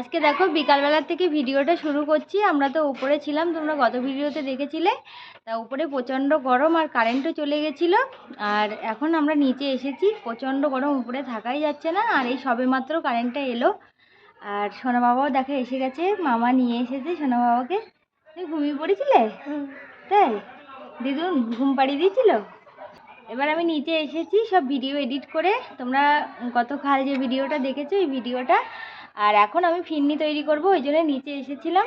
আজকে দেখো বিকালবেলার থেকে ভিডিওটা শুরু করছি। আমরা তো উপরে ছিলাম তোমরা গত ভিডিওতে দেখেছিলে। তা উপরে প্রচণ্ড গরম আর কারেন্টও চলে গেছিল। আর এখন আমরা নিচে এসেছি প্রচণ্ড গরম উপরে থাকাই যাচ্ছে না আর এই সবে মাত্র কারেন্টটা এলো। আর সোনা বাবাও দেখা এসে গেছে মামা নিয়ে এসেছে সোনা বাবাকে তুমি ঘুমিয়ে পড়েছিলে? তাই? দিদুন ঘুম পাড়িয়ে দিয়েছিল? এবার আমি নিচে এসেছি সব ভিডিও এডিট করে। তোমরা গতকাল যে ভিডিওটা দেখেছ এই ভিডিওটা আর এখন আমি ফিরনি তৈরি করব, ওই জন্য নিচে এসেছিলাম।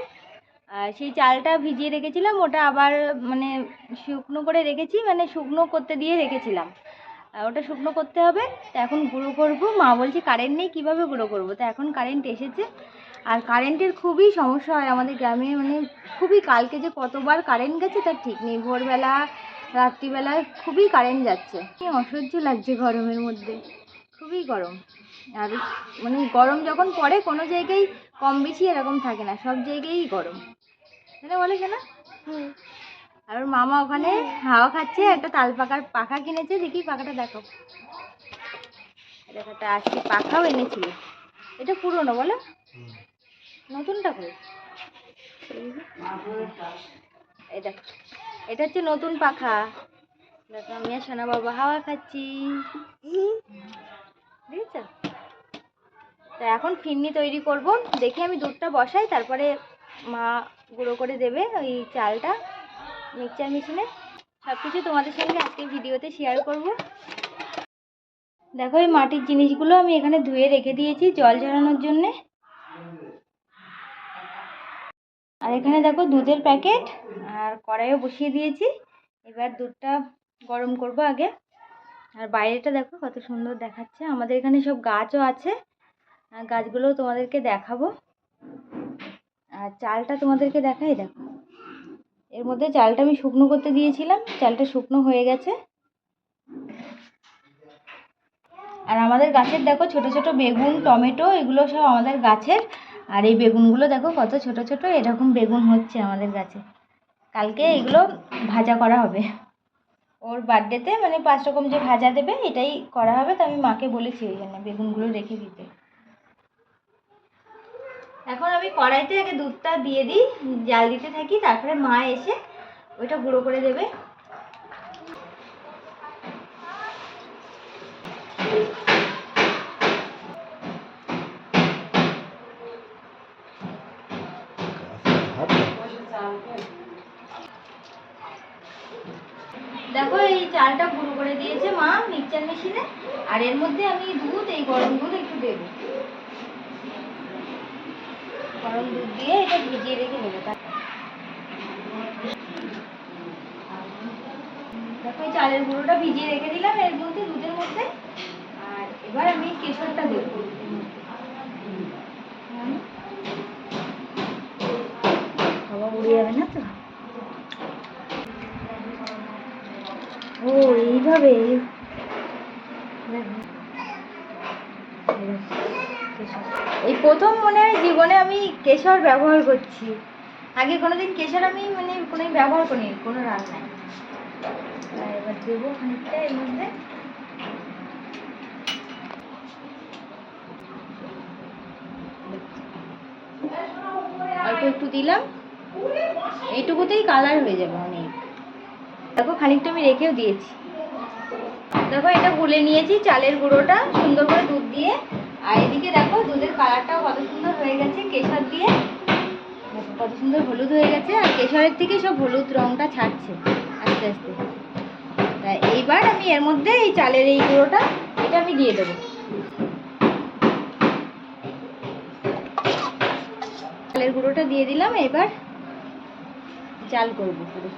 আর সেই চালটা ভিজিয়ে রেখেছিলাম, ওটা আবার মানে শুকনো করে রেখেছি মানে শুকনো করতে দিয়ে রেখেছিলাম। আর ওটা শুকনো করতে হবে, তো এখন গুঁড়ো করব। মা বলছে কারেন্ট নেই, কীভাবে গুঁড়ো করব? তো এখন কারেন্ট এসেছে। আর কারেন্টের খুবই সমস্যা হয় আমাদের গ্রামে মানে খুবই কালকে যে কতবার কারেন্ট গেছে, তার ঠিক নেই। ভোরবেলা, রাত্রিবেলায় খুবই কারেন্ট যাচ্ছে। অসহ্য লাগছে গরমের মধ্যে। খুবই গরম। আর মানে গরম যখন পড়ে কোনো জায়গায় কম বেশি এরকম থাকে না সব জায়গায়ই গরম। তাহলে বলে কেন আর ওর মামা ওখানে হাওয়া খাচ্ছে একটা তাল পাকার পাখা কিনেছে দেখি পাখাটা দেখো। দেখো একটা আজকে পাখাও এনেছিল। এটা পুরনো বলো? নতুনটা কই? এই দেখো এটা হচ্ছে নতুন পাখা। দেখো আমি আর সোনা বাবা হাওয়া খাচ্ছি। বুঝেছ তা এখন ফিরনি তৈরি করব। দেখি আমি দুধটা বসাই, তারপরে মা গুঁড়ো করে দেবে ওই চালটা মিক্সচার মেশিনে। সব কিছু তোমাদের সঙ্গে আজকে ভিডিওতে শেয়ার করব। দেখো এই মাটির জিনিসগুলো আমি এখানে ধুয়ে রেখে দিয়েছি জল ঝরানোর জন্যে। আর এখানে দেখো দুধের প্যাকেট আর কড়াইও বসিয়ে দিয়েছি। এবার দুধটা গরম করব আগে। আর বাইরেটা দেখো কত সুন্দর দেখাচ্ছে। আমাদের এখানে সব গাছও আছে। আর গাছগুলোও তোমাদেরকে দেখাবো। আর চালটা তোমাদেরকে দেখাই, দেখো। এর মধ্যে চালটা আমি শুকনো করতে দিয়েছিলাম, চালটা শুকনো হয়ে গেছে। আর আমাদের গাছের, দেখো, ছোট ছোট বেগুন, টমেটো, এগুলো সব আমাদের গাছের। আর এই বেগুনগুলো, দেখো, কত ছোট ছোট, এরকম বেগুন হচ্ছে আমাদের গাছে। কালকে এগুলো ভাজা করা হবে। ওর বার্থডেতে মানে পাঁচ রকম যে ভাজা দেবে, এটাই করা হবে, তো আমি মাকে বলেছি ওই জন্য, বেগুনগুলো রেখে দিতে। এখন আমি কড়াইতে আগে দুধটা দিয়ে দিই, জাল দিতে থাকি, তারপরে মা এসে ওইটা গুঁড়ো করে দেবে। দেখো, এই চালটা গুঁড়ো করে দিয়েছে মা মিক্সচার মেশিনে, আর এর মধ্যে আমি দুধ, এই গরম দুধ একটু দেবো। গরম দুধ দিয়ে এটা ভিজিয়ে রেখে দেবো দেখো চালের গুঁড়োটা ভিজিয়ে রেখে দিলাম এর মধ্যে, দুধের মধ্যে। আর এবার আমি কেশরটা দেবো। যাবে না তো? ও, এইভাবে দেখো। কেশর। এই প্রথম মনে হয় জীবনে আমি কেশর ব্যবহার করছি। আগে কোনোদিন কেশর আমি মানে কোনো ব্যবহার করিনি, কোনো রান্নায়। এবার দেবো খানিকটা এর মধ্যে। একটু দিলাম। এইটুকুতেই কালার হয়ে যাবে অনেক। দেখো খানিকটা আমি রেখেও দিয়েছি। দেখো এটা গুলে নিয়েছি চালের গুঁড়োটা, সুন্দর করে দুধ দিয়ে। আর এদিকে দেখো, দুধের কালারটাও কত সুন্দর হয়ে গেছে, কেশর দিয়ে। কত সুন্দর হলুদ হয়ে গেছে, আর কেশরের থেকে সব হলুদ রঙটা ছাড়ছে, আস্তে আস্তে। তা এইবার আমি এর মধ্যে এই চালের এই গুঁড়োটা, এটা আমি দিয়ে দেবো। চালের গুঁড়োটা দিয়ে দিলাম, এবার চাল করব পুরো।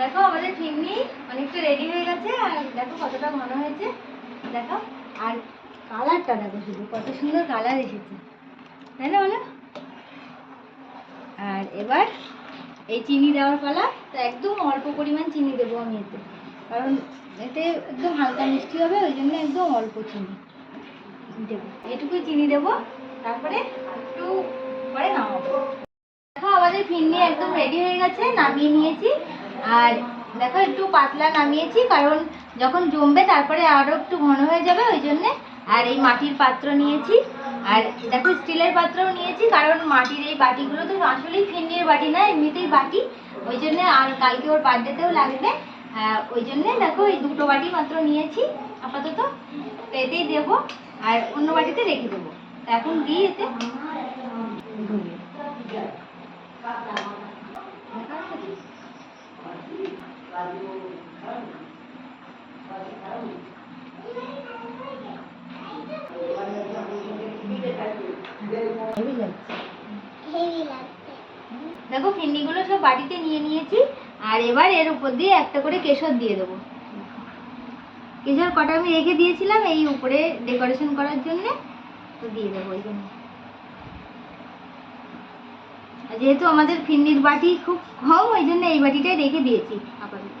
দেখো, আমাদের ফিরনি অনেকটা রেডি হয়ে গেছে, আর দেখো কতটা ঘন হয়েছে। দেখো, আর কালারটা দেখো শুধু, কত সুন্দর কালার এসেছে। তাই না বলো? আর এবার এই চিনি দেওয়ার পালা, তো একদম অল্প পরিমাণ চিনি দেবো আমি এতে। কারণ এতে একদম হালকা মিষ্টি হবে, ওই জন্য একদম অল্প চিনি দেবো। এটুকুই চিনি দেবো, তারপরে একটু পরে নামাবো। দেখো, আমাদের ফিরনি একদম রেডি হয়ে গেছে, নামিয়ে নিয়েছি। আর দেখো, একটু পাতলা নামিয়েছি, কারণ যখন জমবে তারপরে আরও একটু ঘন হয়ে যাবে, ওই জন্যে। আর এই মাটির পাত্র নিয়েছি। আর দেখো, স্টিলের পাত্রও নিয়েছি, কারণ মাটির এই বাটিগুলো তো আসলেই ফিন্নির বাটি না, এমনিতেই বাটি। ওই জন্যে আর কালকে ওর বার্থডেতেও লাগবে। ওই জন্যে দেখো, এই দুটো বাটি মাত্র নিয়েছি, আপাতত। তো এতেই দেবো, আর অন্য বাটিতে রেখে দেবো। এখন দিই এতে। দেখো ফিন্নিগুলো সব বাটিতে নিয়ে নিয়েছি, আর এবার এর উপর দিয়ে একটা করে কেশর দিয়ে দেবো। কেশর কটা আমি রেখে দিয়েছিলাম এই উপরে ডেকোরেশন করার জন্যে, তো দিয়ে দেবো ওই জন্য। যেহেতু আমাদের ফিন্নির বাটি খুব কম, ওই জন্য এই বাটিটাই রেখে দিয়েছি আপাতত।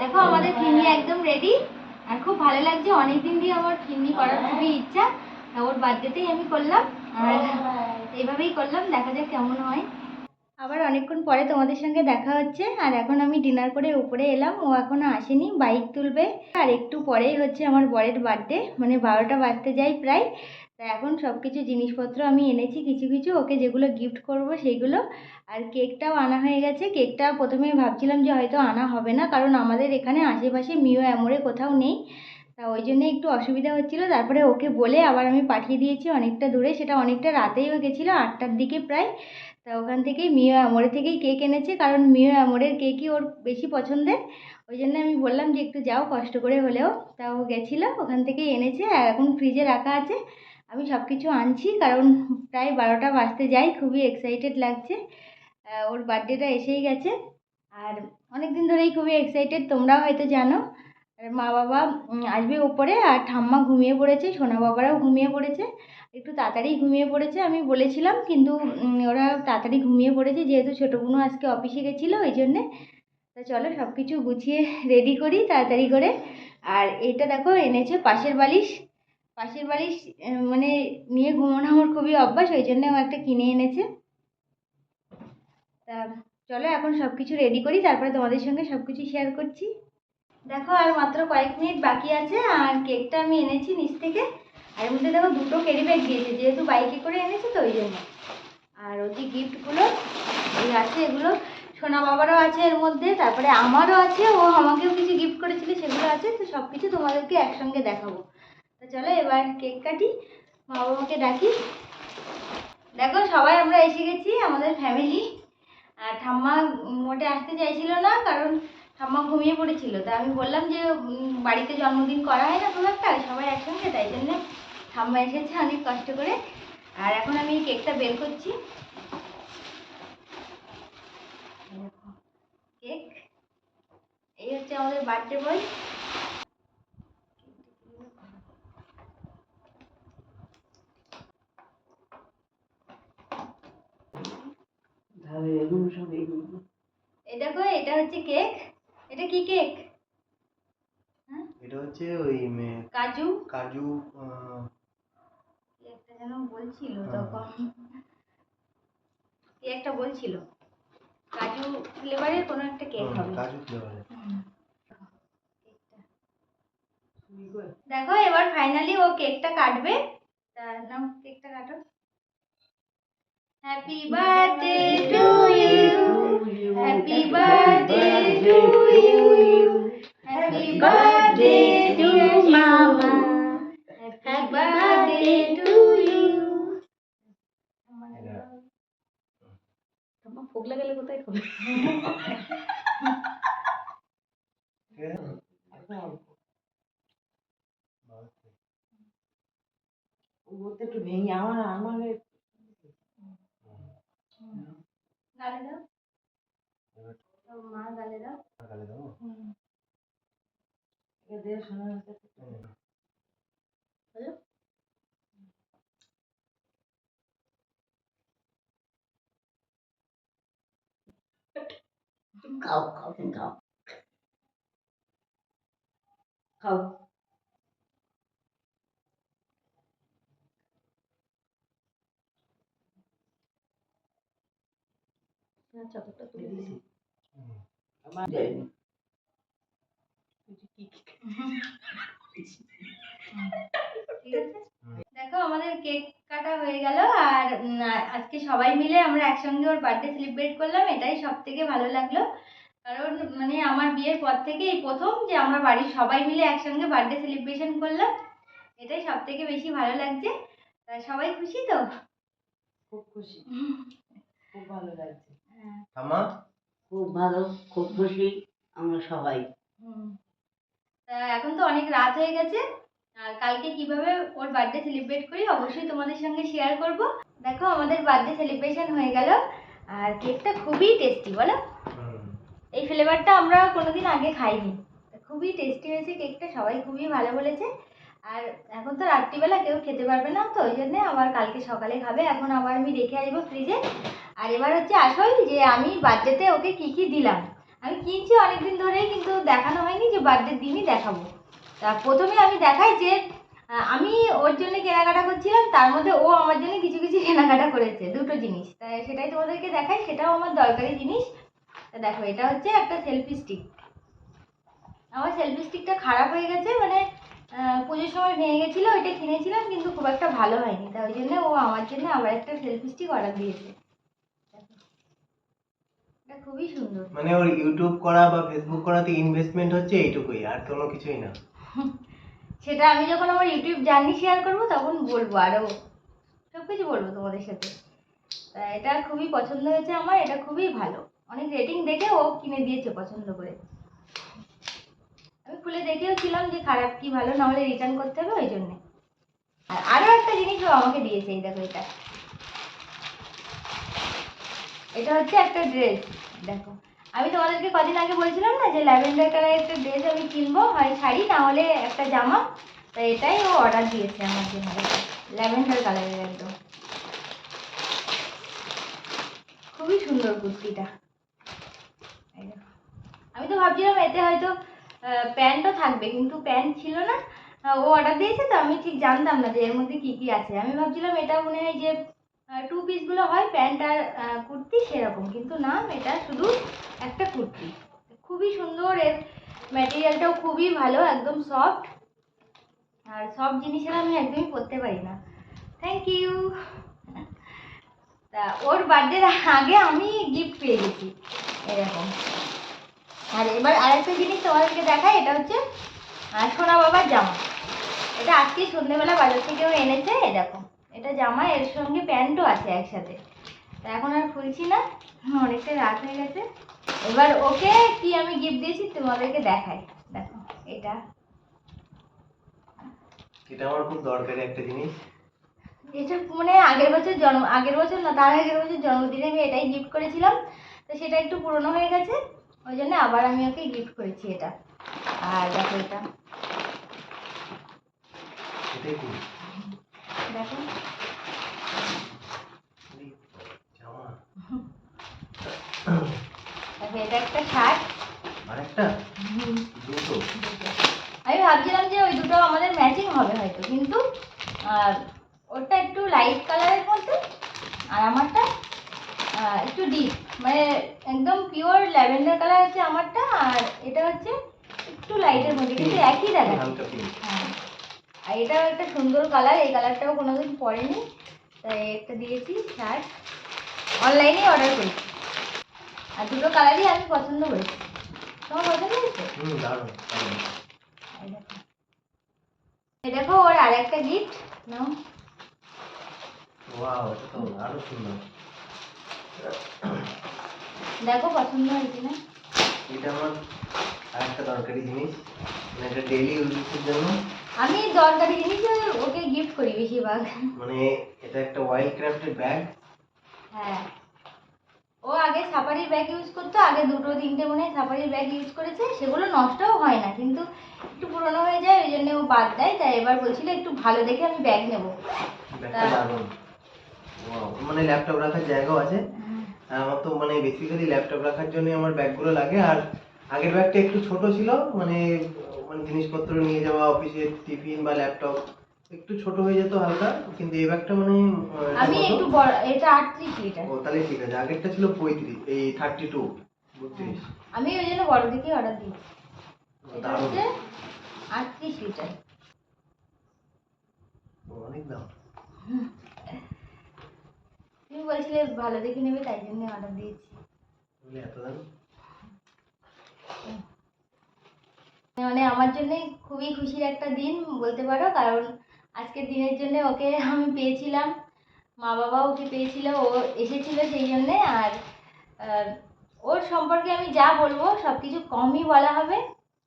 দেখো, আমাদের ফিন্নি একদম রেডি আর খুব ভালো লাগছে অনেক দিন দিয়ে আমার ফিন্নি করার খুবই ইচ্ছা। ওর বার্থডেতেই আমি করলাম। আর এইভাবেই করলাম, দেখা যাক কেমন হয়। আবার অনেকক্ষণ পরে তোমাদের সঙ্গে দেখা হচ্ছে, আর এখন আমি ডিনার করে উপরে এলাম, ও এখনও আসেনি বাইক তুলবে। আর একটু পরেই হচ্ছে আমার বরের বার্থডে মানে বারোটা বাজতে যাই প্রায়। তা এখন সব কিছু জিনিসপত্র আমি এনেছি, কিছু কিছু, ওকে যেগুলো গিফট করব সেইগুলো আর কেকটাও আনা হয়ে গেছে কেকটা প্রথমে ভাবছিলাম যে হয়তো আনা হবে না, কারণ আমাদের এখানে আশেপাশে মিও অ্যামোরে কোথাও নেই। তা ওই জন্য একটু অসুবিধা হচ্ছিল। তারপরে ওকে বলে আবার আমি পাঠিয়ে দিয়েছি অনেকটা দূরে। সেটা অনেকটা রাতেই হয়ে গেছিল, আটটার দিকে প্রায়। তা ওখান থেকেই মিও অ্যামোরে থেকেই কেক এনেছে, কারণ মিও অ্যামোরের কেকই ওর বেশি পছন্দের। ওই জন্য আমি বললাম যে একটু যাও, কষ্ট করে হলেও। তা ও গেছিল, ওখান থেকেই এনেছে। আর এখন ফ্রিজে রাখা আছে। আমি সব কিছু আনছি, কারণ প্রায় বারোটা বাজতে যাই খুবই এক্সাইটেড লাগছে। ওর বার্থডেটা এসেই গেছে। আর অনেক দিন ধরেই খুবই এক্সাইটেড তোমরাও হয়তো জানো। মা বাবা আসবে উপরে আর ঠাম্মা ঘুমিয়ে পড়েছে, সোনা বাবারাও ঘুমিয়ে পড়েছে। একটু তাড়াতাড়ি ঘুমিয়ে পড়েছে, আমি বলেছিলাম কিন্তু ওরা তাড়াতাড়ি ঘুমিয়ে পড়েছে, যেহেতু ছোটো বোনও আজকে অফিসে গেছিল, ওই জন্যে। তা চলো সব কিছু গুছিয়ে রেডি করি তাড়াতাড়ি করে। আর এটা দেখো, এনেছে পাশের বালিশ। পাশের বালিশ মানে নিয়ে ঘুমানো আমার খুবই অভ্যাস, ওই জন্য একটা কিনে এনেছে। তা চলো এখন সব কিছু রেডি করি, তারপরে তোমাদের সঙ্গে সব কিছু শেয়ার করছি। দেখো, আর মাত্র কয়েক মিনিট বাকি আছে, আর কেকটা আমি এনেছি নিচ থেকে। আর এর মধ্যে দেখো, দুটো ক্যারি ব্যাগ দিয়েছে যেহেতু বাইকে করে এনেছে তো ওই জন্য। আর ওই যে গিফটগুলো এই আছে, এগুলো সোনা বাবারও আছে এর মধ্যে, তারপরে আমারও আছে, ও আমাকেও কিছু গিফট করেছিল, সেগুলো আছে, তো সব কিছু তোমাদেরকে একসঙ্গে দেখাবো। তো চলো, এবার কেক কাটি, মা বাবাকে ডাকি। দেখো, সবাই আমরা এসে গেছি, আমাদের ফ্যামিলি আর ঠাম্মা মোটে আসতে চাইছিল না, কারণ ঠাম্মা ঘুমিয়ে পড়েছিল। তা আমি বললাম যে বাড়িতে জন্মদিন করা হয় না খুব একটা? সবাই একসঙ্গে তাই জন্যে ঠাম্মা এসেছে অনেক কষ্ট করে। আর এখন আমি কেকটা বের করছি। কেক। এই হচ্ছে আমাদের বার্থডে বয়। এগুলো এই দেখো এটা হচ্ছে কেক। এটা কি কেক? হ্যাঁ? এটা হচ্ছে ওই মে- কাজু? কাজু একটা যেন বলছিল হ্যাঁ। তখন। কি একটা বলছিল কাজু ফ্লেভারের কোনো একটা কেক হবে। কাজু ফ্লেভারের দেখো এবার ফাইনালি ও কেকটা কাটবে। তা নাও কেকটা কাটো। Happy birthday to you happy birthday to you happy birthday to মামা হ্যাপি বার্থডে টু ইউ আমার ফোক লাগালে কোথায় খাবে ওতে একটু নেই আমার আমার গালে দাও তো মা গালে দাও গালে দাও এদের শোনা যাচ্ছে হলো খাও খাও তুমি খাও খাও চাদরটা তুলে দিছি আমার যায়নি দেখো আমাদের কেক কাটা হয়ে গেল আর আজকে সবাই মিলে আমরা একসঙ্গে ওর বার্থডে সেলিব্রেট করলাম। এটাই সব থেকে ভালো লাগল। কারণ মানে আমার বিয়ের পর থেকে এই প্রথম যে আমরা বাড়ির সবাই মিলে একসঙ্গে বার্থডে সেলিব্রেশন করলাম। এটাই সব থেকে বেশি ভালো লাগছে। তা সবাই খুশি তো? খুব খুশি। খুব ভালো লাগছে। হ্যাঁ। খুব ভালো খুব খুশি আমরা সবাই। হুম। তা এখন তো অনেক রাত হয়ে গেছে। আর কালকে কীভাবে ওর বার্থডে সেলিব্রেট করি অবশ্যই তোমাদের সঙ্গে শেয়ার করব। দেখো আমাদের বার্থডে সেলিব্রেশন হয়ে গেল। আর কেকটা খুবই টেস্টি বলো? এই ফ্লেভারটা আমরা কোনোদিন আগে খাইনি। খুবই টেস্টি হয়েছে কেকটা সবাই খুবই ভালো বলেছে। আর এখন তো রাত্রিবেলা কেউ খেতে পারবে না তো, ওই জন্যে আবার কালকে সকালে খাবে। এখন আবার আমি রেখে আসব ফ্রিজে আর এবার হচ্ছে আসল যে আমি বার্থডেতে ওকে কী কী দিলাম। আমি কিনছি অনেকদিন ধরেই কিন্তু দেখানো হয়নি যে বার্থডের দিনই দেখাবো। তা প্রথমে আমি দেখাই যে আমি ওর জন্য কেনাকাটা করছিলাম, তার মধ্যে ও আমার জন্য কিছু কিছু কেনাকাটা করেছে, দুটো জিনিস। তাই সেটাই তোমাদেরকে দেখাই, সেটাও আমার দরকারি জিনিস। তা দেখো, এটা হচ্ছে একটা সেলফি স্টিক আমার সেলফি স্টিকটা খারাপ হয়ে গেছে মানে পুজোর সময় ভেঙে গেছিল ওইটা কিনেছিলাম কিন্তু খুব একটা ভালো হয়নি। তাই ওই জন্য ও আমার জন্য আবার একটা সেলফি স্টিক অর্ডার দিয়েছে। এটা খুবই সুন্দর। মানে ওর ইউটিউব করা বা ফেসবুক করাতে ইনভেস্টমেন্ট হচ্ছে এইটুকুই আর কোনো কিছুই না। সেটা আমি যখন আমার ইউটিউব জার্নি শেয়ার করব তখন বলব আরও সব কিছু বলব তোমাদের সাথে। তা এটা খুবই পছন্দ হয়েছে আমার এটা খুবই ভালো। অনেক রেটিং দেখে ও কিনে দিয়েছে পছন্দ করে। খুলে দেখেও ছিলাম যে খারাপ কি ভালো না হলে রিটার্ন করতে হবে ওই জন্যে। আর আরও একটা জিনিস ও আমাকে দিয়েছে, এই দেখো এটা। এটা হচ্ছে একটা ড্রেস দেখো। আমি তোমাদেরকে কদিন আগে বলছিলাম না যে ল্যাভেন্ডার কালারের একটা ড্রেস আমি কিনবো, হয় শাড়ি না হলে একটা জামা। তো এটাই ও অর্ডার দিয়েছে আমার জন্য, ল্যাভেন্ডার কালারের একদম। খুবই সুন্দর কুর্তিটা। আমি তো ভাবছিলাম এতে হয়তো প্যান্টও থাকবে, কিন্তু প্যান্ট ছিল না। ও অর্ডার দিয়েছে তো, আমি ঠিক জানতাম না যে এর মধ্যে কি কি আছে। আমি ভাবছিলাম এটা মনে হয় যে টু পিসগুলো হয় প্যান্ট আর কুর্তি সেরকম। কিন্তু না, এটা শুধু একটা কুর্তি। খুবই সুন্দর, এর ম্যাটেরিয়ালটাও খুবই ভালো, একদম সফট আর সব জিনিসের আমি একদমই পরতে পারি না। থ্যাংক ইউ তা, ওর বার্থডের আগে আমি গিফট পেয়ে গেছি, এরকম। আর এবার আরেকটা জিনিস তোমাদেরকে দেখাই এটা হচ্ছে সোনা বাবার জামা। এটা আজকে সন্ধ্যেবেলা বাজার থেকে ও এনেছে এই দেখো। এটা জামা এর সঙ্গে প্যান্টও আছে একসাথে। তা এখন আর খুলছি না অনেকটা রাত হয়ে গেছে। এবার ওকে কি আমি গিফট দিয়েছি তোমাদেরকে দেখাই। দেখো এটা। এটা আমার খুব দরকারি একটা জিনিস। এটা মানে আগের বছর জন্ম আগের বছর না তার আগের বছর জন্মদিনে আমি এটাই গিফট করেছিলাম। তো সেটা একটু পুরনো হয়ে গেছে। ওই জন্য আবার আমি ওকে গিফট করেছি এটা। আর দেখো এটা। দেখো। দেখো এটা একটা শার্ট আরেকটা দুটো আমি ভাবছিলাম যে ওই দুটো আমাদের ম্যাচিং হবে হয়তো কিন্তু আহ, ওরটা একটু লাইট কালারের মধ্যে আর আমারটা আহ, একটু ডিপ মানে একদম পিওর ল্যাভেন্ডার কালার হচ্ছে আমারটা আর এটা হচ্ছে একটু লাইটের মধ্যে কিন্তু একই দেখাচ্ছে হালকা পিঙ্ক হ্যাঁ আর এটাও একটা সুন্দর কালার এই কালারটাও কোনোদিন তাই একটা দিয়েছি শার্ট অনলাইনে অর্ডার করেছি আর দুটো কালারই আমি পছন্দ করেছি তোমার পছন্দ হয়েছে? দেখো। এই দেখো ওর আর একটা গিফট নাও। ওয়াও এটা তো আরও সুন্দর। দেখো পছন্দ হয়েছে না এটা আমার আরেকটা দরকারি জিনিস মানে এটা ডেইলি ইউজের জন্য। আমি দরকারি জিনিস ওকে গিফট করি বেশিরভাগ। মানে এটা একটা ওয়াইল্ড ক্রাফটের ব্যাগ হ্যাঁ। ও আগে সাফারির ব্যাগ ইউজ করতো আগে দুটো তিনটে মনে হয় সাফারির ব্যাগ ইউজ করেছে সেগুলো নষ্টও হয় না কিন্তু একটু পুরনো হয়ে যায় ওই জন্য ও বাদ দেয় তাই এবার বলছিল একটু ভালো দেখে আমি ব্যাগ নেব। মানে ল্যাপটপ রাখার জায়গাও আছে। আমার তো মানে বেসিক্যালি ল্যাপটপ রাখার জন্য আমার ব্যাগগুলো লাগে আর আগের ব্যাগটা একটু ছোট ছিল মানে জিনিসপত্র নিয়ে যাওয়া অফিসে টিফিন বা ল্যাপটপ একটু ছোট হয়ে যেত হালকা কিন্তু এই ব্যাগটা মানে আমি একটু বড় এটা আটত্রিশ লিটার। ও তাহলে ঠিক আছে আগেরটা ছিল পঁয়ত্রিশ এই থার্টি টু বত্রিশ। আমি ওই জন্য বড় দেখেই অর্ডার দিয়েছি। এটা হচ্ছে আটত্রিশ লিটার। অনেক দাম। তুমি বলছিলে ভালো দেখে নেবে তাই জন্য অর্ডার দিয়েছি। এত দাম? মানে আমার জন্য খুবই খুশির একটা দিন বলতে পারো, কারণ আজকের দিনের জন্য ওকে আমি পেয়েছিলাম, মা বাবা ওকে পেয়েছিল, ও এসেছিল সেই জন্যে, আর ওর সম্পর্কে আমি যা বলব সব কিছু কমই বলা হবে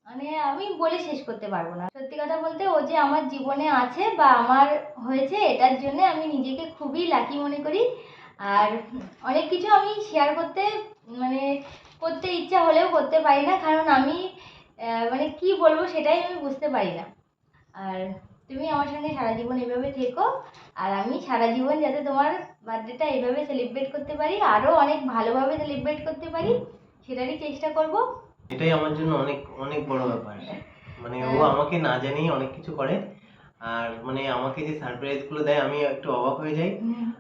মানে আমি বলে শেষ করতে পারব না। সত্যি কথা বলতে ও যে আমার জীবনে আছে বা আমার হয়েছে এটার জন্য আমি নিজেকে খুবই লাকি মনে করি, আর অনেক কিছু আমি শেয়ার করতে মানে করতে ইচ্ছা হলেও করতে পারি না, কারণ আমি মানে কি বলব সেটাই আমি বুঝতে পারি না। আর তুমি আমার সঙ্গে সারা জীবন এভাবে থেকো আর আমি সারা জীবন যাতে তোমার বার্থডেটা এভাবে সেলিব্রেট করতে পারি আরও অনেক ভালোভাবে সেলিব্রেট করতে পারি সেটারই চেষ্টা করব। এটাই আমার জন্য অনেক অনেক বড় ব্যাপার। মানে ও হ্যাঁ। আমাকে না জানিয়ে অনেক কিছু করে। আর মানে আমাকে যে সারপ্রাইজগুলো দেয় আমি একটু অবাক হয়ে যাই।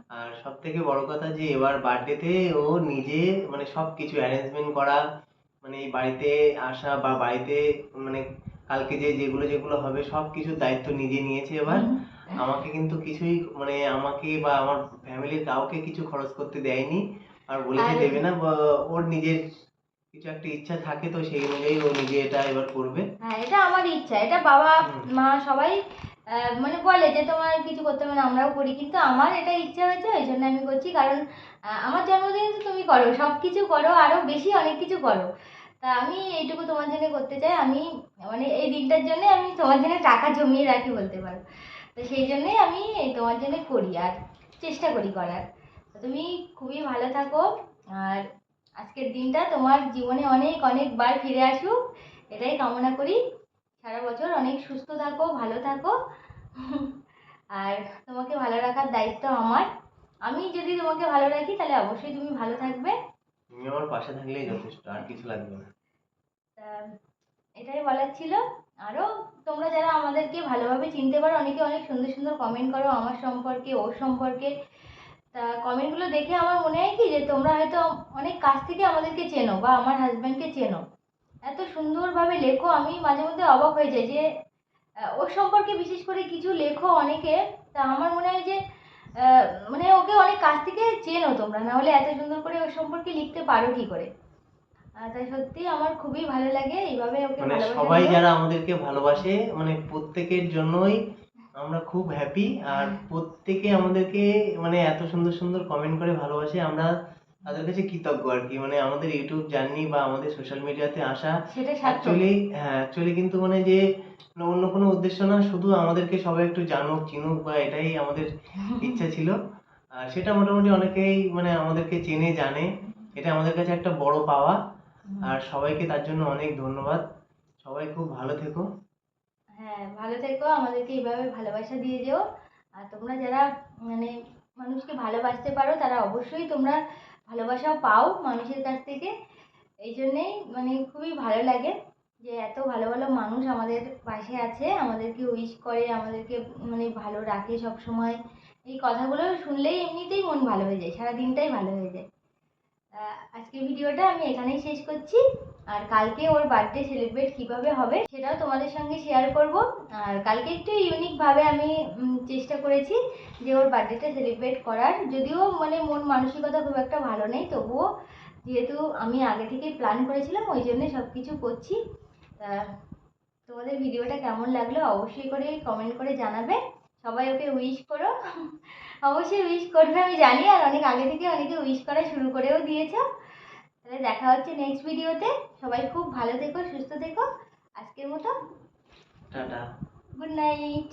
আর সব থেকে বড় কথা যে এবার বার্থডেতে ও নিজে মানে সব কিছু অ্যারেঞ্জমেন্ট করা মানে এই বাড়িতে আসা বা বাড়িতে মানে কালকে যে যেগুলো যেগুলো হবে সব কিছুর দায়িত্ব নিজে নিয়েছে এবার। আমাকে কিন্তু কিছুই মানে আমাকে বা আমার ফ্যামিলির কাউকে কিছু খরচ করতে দেয়নি। আর বলেছে দেবে না ওর নিজের কিছু একটা ইচ্ছা থাকে তো সেই অনুযায়ী ও নিজে এটা এবার করবে। হ্যাঁ এটা আমার ইচ্ছা। এটা বাবা মা সবাই মানে বলে যে তোমার কিছু করতে হবে না আমরাও করি। কিন্তু আমার এটা ইচ্ছা হয়েছে ওই জন্য আমি করছি। কারণ আমার জন্মদিন তো তুমি করো সব কিছু করো আরও বেশি অনেক কিছু করো। তা আমি এইটুকু তোমার জন্য করতে চাই। আমি মানে এই দিনটার জন্য আমি তোমার জন্য টাকা জমিয়ে রাখি বলতে পারো। তো সেই জন্যই আমি তোমার জন্য করি আর চেষ্টা করি করার। তো তুমি খুবই ভালো থাকো আর আজকের দিনটা তোমার জীবনে অনেক অনেকবার ফিরে আসুক। এটাই কামনা করি। সারা বছর অনেক সুস্থ থাকো, ভালো থাকো। আর তোমাকে ভালো রাখার দায়িত্ব আমার। আমি যদি তোমাকে ভালো রাখি তাহলে অবশ্যই তুমি ভালো থাকবে। তুমি আমার পাশে থাকলেই যথেষ্ট, আর কিছু লাগবে না। এটাই বলার ছিল। আরও তোমরা যারা আমাদেরকে ভালোভাবে চিনতে পারো, অনেকে অনেক সুন্দর সুন্দর কমেন্ট করো আমার সম্পর্কে, ওর সম্পর্কে। তা কমেন্টগুলো দেখে আমার মনে হয় কি যে, তোমরা হয়তো অনেক কাছ থেকে আমাদেরকে চেনো বা আমার হাজব্যান্ডকে চেনো। এত সুন্দরভাবে লেখো, আমি মাঝে মধ্যে অবাক হয়ে যাই যে ওর সম্পর্কে বিশেষ করে কিছু লেখো অনেকে। তা, আমার মনে হয় যে মানে ওকে অনেক কাছ থেকে চেনো তোমরা না হলে এত সুন্দর করে ওর সম্পর্কে লিখতে পারো কি করে? তাই সত্যি আমার খুবই ভালো লাগে এইভাবে ওকে মানে সবাই যারা আমাদেরকে ভালোবাসে মানে প্রত্যেকের জন্যই আমরা খুব হ্যাপি আর প্রত্যেকে আমাদেরকে মানে এত সুন্দর সুন্দর কমেন্ট করে ভালোবাসে আমরা তাদের কাছে কৃতজ্ঞ আর কি। মানে আমাদের ইউটিউব জার্নি বা আমাদের সোশ্যাল মিডিয়াতে আসা অ্যাকচুয়ালি হ্যাঁ অ্যাকচুয়ালি কিন্তু মানে যে অন্য কোনো উদ্দেশ্য না শুধু আমাদেরকে সবাই একটু জানুক চিনুক বা এটাই আমাদের ইচ্ছা ছিল। আর সেটা মোটামুটি অনেকেই মানে আমাদেরকে চেনে জানে। এটা আমাদের কাছে একটা বড় পাওয়া। আর সবাইকে তার জন্য অনেক ধন্যবাদ। সবাই খুব ভালো থেকো। হ্যাঁ ভালো থেকো। আমাদেরকে এইভাবে ভালোবাসা দিয়ে যেও। আর তোমরা যারা মানে মানুষকে ভালোবাসতে পারো তারা অবশ্যই তোমরা ভালোবাসাও পাও মানুষের কাছ থেকে। এই জন্যেই মানে খুবই ভালো লাগে যে এত ভালো ভালো মানুষ আমাদের পাশে আছে, আমাদেরকে উইশ করে, আমাদেরকে মানে ভালো রাখে সব সময় এই কথাগুলো শুনলেই এমনিতেই মন ভালো হয়ে যায়, সারাদিনটাই ভালো হয়ে যায়। আজকের ভিডিওটা আমি এখানেই শেষ করছি। আর কালকে ওর বার্থডে সেলিব্রেট কীভাবে হবে সেটাও তোমাদের সঙ্গে শেয়ার করব। আর কালকে একটু ইউনিকভাবে আমি চেষ্টা করেছি যে ওর বার্থডেটা সেলিব্রেট করার। যদিও মানে মন মানসিকতা খুব একটা ভালো নেই, তবুও যেহেতু আমি আগে থেকেই প্ল্যান করেছিলাম, ওই জন্যে সব কিছু করছি। তা তোমাদের ভিডিওটা কেমন লাগল অবশ্যই করে কমেন্ট করে জানাবে। সবাই ওকে উইশ করো। অবশ্যই উইশ করবে আমি জানি, আর অনেক আগে থেকে অনেকে উইশ করা শুরু করেও দিয়েছ। তাহলে দেখা হচ্ছে নেক্সট ভিডিওতে সবাই খুব ভালো থেকো সুস্থ থেকো। আজকের মতো টাটা। Good night